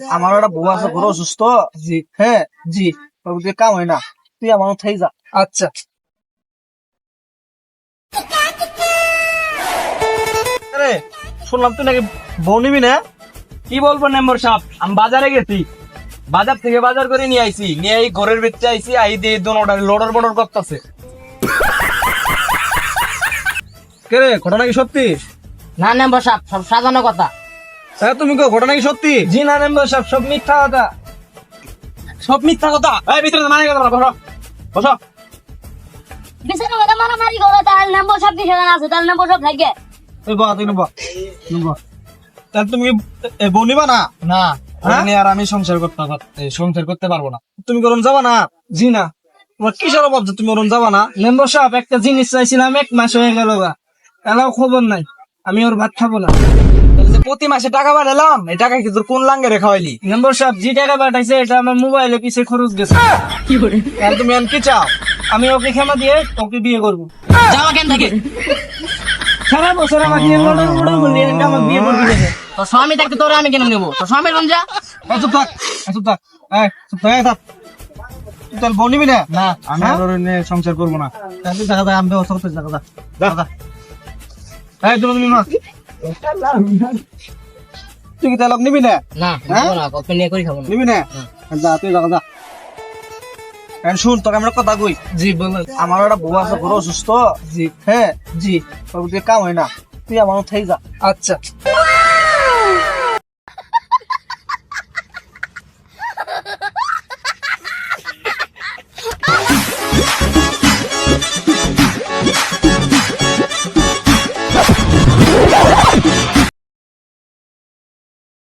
আমার একটা বউ আছে বড় অসুস্থ। জি হ্যাঁ জি কাম হয় না। তুই আমার থেকে যা। আচ্ছা। আরে শুনলাম তুই নাকি বউ নিবি না? কি বলব মেম্বার সাহেব আমি বাজারে গেছি। বাজার থেকে বাজার করে নিয়ে আইছি। নিয়ে এই ঘরের ভিতরে আইছি আই দিয়ে দোনোটা লোডার বর্ডার করতেছে। কে রে ঘটনা কি সত্যি? না মেম্বার সাহেব সব সাজানো কথা। হ্যাঁ তুমি কো ঘটনা কি সত্যি? জি না মেম্বার সাহেব সব মিথ্যা কথা। সব মিথ্যা কথা? এই ভিতরে মানে কথা বলো বসো। বিছানা কথা মারামারি করো তার নম্বর সব কিছু আছে তার নম্বর সব থাকে। তুই বা তুই বা তুই তাহলে তুমি এ, বউ না? না হ্যাঁ? আর আমি সংসার করতে পার- সংসার করতে পারব না। তুমি করুন যাবা না? জি না। তোমার কিসের অভাব তুমি করুন যাবা না? মেম্বার সাহেব একটা জিনিস চাইছিলাম এক মাস হয়ে গেল গা। খবর নাই আমি ওর ভাত খাব না। যে প্রতি মাসে টাকা পাঠালাম এই টাকা কি তোর কোন লাঙ্গে রেখা হইলি মেম্বার সাহেব যে টাকা পাঠাইছে এটা আমার মোবাইলে পিছে খরচ গেছে। তাহলে তুমি এখন কি চাও? আমি ওকে ক্ষমা দিয়ে ওকে বিয়ে করব। যাওয়া কেন থেকে। সারা বছর বললি আমার বিয়ে করবি। তো স্বামী থাকতে তোরে আমি কেন নেব? তো স্বামীর রঞ্জা চুপ থাক চুপ থাক। এই চুপ থাক বউ নিবি না? না আমি ওর নিয়ে সংসার করব না। তাহলে জায়গা দা আমি এই তুমি না তুই কি তেলক নিবি না? না নেব না কপি নিয়ে করি খাব নিবি না? যা তুই যা যা। শুন তোকে আমরা কথা কই। জি বলো। আমার একটা বউ আছে বড় অসুস্থ। জি। হ্যাঁ? জি। কাম হয় না। তুই আমার থেকে যা। আচ্ছা।